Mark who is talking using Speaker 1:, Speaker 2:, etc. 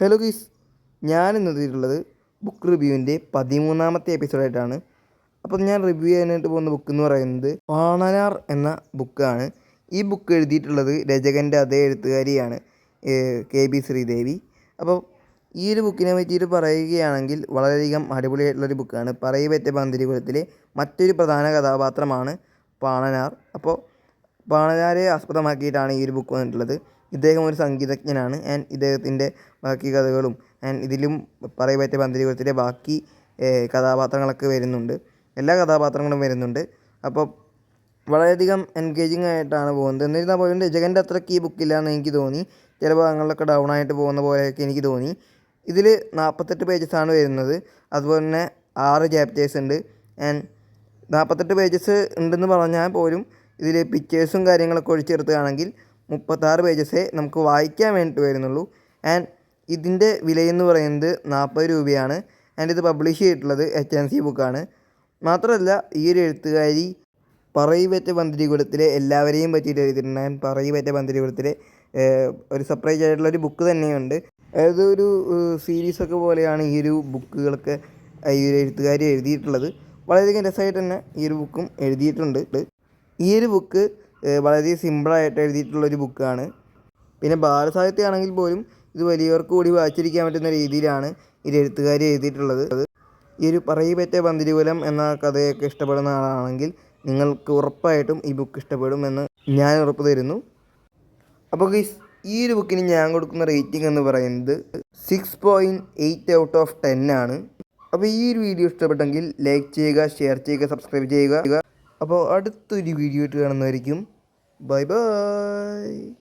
Speaker 1: Hello ഗീസ് ഞാൻ ഇന്ന് എത്തിയിട്ടുള്ളത് ബുക്ക് റിവ്യൂവിന്റെ പതിമൂന്നാമത്തെ എപ്പിസോഡായിട്ടാണ് അപ്പോൾ ഞാൻ റിവ്യൂ ചെയ്യാനായിട്ട് പോകുന്ന ബുക്ക് എന്ന് പറയുന്നത് വാണനാർ എന്ന ബുക്കാണ് ഈ ബുക്ക് എഴുതിയിട്ടുള്ളത് രചകന്റെ അതേ എഴുത്തുകാരിയാണ് കെ ബി ശ്രീദേവി. അപ്പോൾ ഈ ഒരു ബുക്കിനെ പറ്റിയിട്ട് പറയുകയാണെങ്കിൽ വളരെയധികം അടിപൊളിയായിട്ടുള്ളൊരു ബുക്കാണ് പറയുപറ്റ പന്തിരികുലത്തിലെ മറ്റൊരു പ്രധാന കഥാപാത്രമാണ് പാണനാർ അപ്പോൾ പാണനാരെ ആസ്പദമാക്കിയിട്ടാണ് ഈ ഒരു ബുക്ക് വന്നിട്ടുള്ളത്. ഇദ്ദേഹം ഒരു സംഗീതജ്ഞനാണ്. ആൻഡ് ഇദ്ദേഹത്തിന്റെ ബാക്കി കഥകളും ആൻഡ് ഇതിലും പറയപറ്റ പന്തിരികുലത്തിലെ ബാക്കി കഥാപാത്രങ്ങളൊക്കെ വരുന്നുണ്ട്. എല്ലാ കഥാപാത്രങ്ങളും വരുന്നുണ്ട്. അപ്പോൾ വളരെയധികം എൻഗേജിങ് ആയിട്ടാണ് പോകുന്നത്. എന്നിരുന്നാൽ പോലും രചകന്റെ അത്രയ്ക്ക് ഈ ബുക്കില്ല എന്ന് എനിക്ക് തോന്നി. ചില ഭാഗങ്ങളിലൊക്കെ ഡൗൺ ആയിട്ട് പോകുന്ന പോലെയൊക്കെ എനിക്ക് തോന്നി. ഇതിൽ നാൽപ്പത്തെട്ട് പേജസാണ് വരുന്നത്. അതുപോലെ തന്നെ ആറ് ചാപ്റ്റേഴ്സ് ഉണ്ട്. ആൻഡ് നാൽപ്പത്തെട്ട് പേജസ് ഉണ്ടെന്ന് പറഞ്ഞാൽ പോലും ഇതിൽ പിക്ചേഴ്സും കാര്യങ്ങളൊക്കെ ഒഴിച്ചെടുത്തുകയാണെങ്കിൽ മുപ്പത്താറ് പേജസേ നമുക്ക് വായിക്കാൻ വേണ്ടിയിട്ട് വരുന്നുള്ളൂ. ആൻഡ് ഇതിന്റെ വിലയെന്ന് പറയുന്നത് നാൽപ്പത് രൂപയാണ്. ആൻഡ് ഇത് പബ്ലിഷ് ചെയ്തിട്ടുള്ളത് എച്ച് എൻ സി ബുക്കാണ് മാത്രമല്ല ഈ ഒരു എഴുത്തുകാരി പറയിപ്പറ്റ പന്തിരികുളത്തിലെ എല്ലാവരെയും പറ്റിയിട്ട് എഴുതിയിട്ടുണ്ട്. ആൻഡ് പറയിപ്പറ്റ പന്തിരികുളത്തിലെ ഒരു സെപ്പറേറ്റ് ആയിട്ടുള്ള ഒരു ബുക്ക് തന്നെയുണ്ട്. അതായത് ഒരു സീരീസൊക്കെ പോലെയാണ് ഈ ഒരു ബുക്കുകളൊക്കെ ഈ ഒരു എഴുത്തുകാരി എഴുതിയിട്ടുള്ളത്. വളരെയധികം രസമായിട്ട് തന്നെ ഈ ഒരു ബുക്കും എഴുതിയിട്ടുണ്ട്. ഈ ഒരു ബുക്ക് വളരെ സിമ്പിളായിട്ട് എഴുതിയിട്ടുള്ള ഒരു ബുക്കാണ്. പിന്നെ ബാലസാഹിത്യമാണെങ്കിൽ പോലും ഇത് വലിയവർക്ക് കൂടി വായിച്ചിരിക്കാൻ പറ്റുന്ന രീതിയിലാണ് ഈ എഴുത്തുകാർ എഴുതിയിട്ടുള്ളത്. ഈ ഒരു പറയിപ്പറ്റ പന്തിരികുലം എന്ന കഥയൊക്കെ ഇഷ്ടപ്പെടുന്ന ആളാണെങ്കിൽ നിങ്ങൾക്ക് ഉറപ്പായിട്ടും ഈ ബുക്ക് ഇഷ്ടപ്പെടുമെന്ന് ഞാൻ ഉറപ്പ് തരുന്നു. അപ്പോൾ ഈ ഒരു ബുക്കിന് ഞാൻ കൊടുക്കുന്ന റേറ്റിംഗ് എന്ന് പറയുന്നത് six point eight out of ten ആണ്. അപ്പോൾ ഈ ഒരു വീഡിയോ ഇഷ്ടപ്പെട്ടെങ്കിൽ ലൈക്ക് ചെയ്യുക ഷെയർ ചെയ്യുക സബ്സ്ക്രൈബ് ചെയ്യുക. അപ്പോൾ അടുത്തൊരു വീഡിയോ ആയിട്ട് കാണുന്നതായിരിക്കും. Bye bye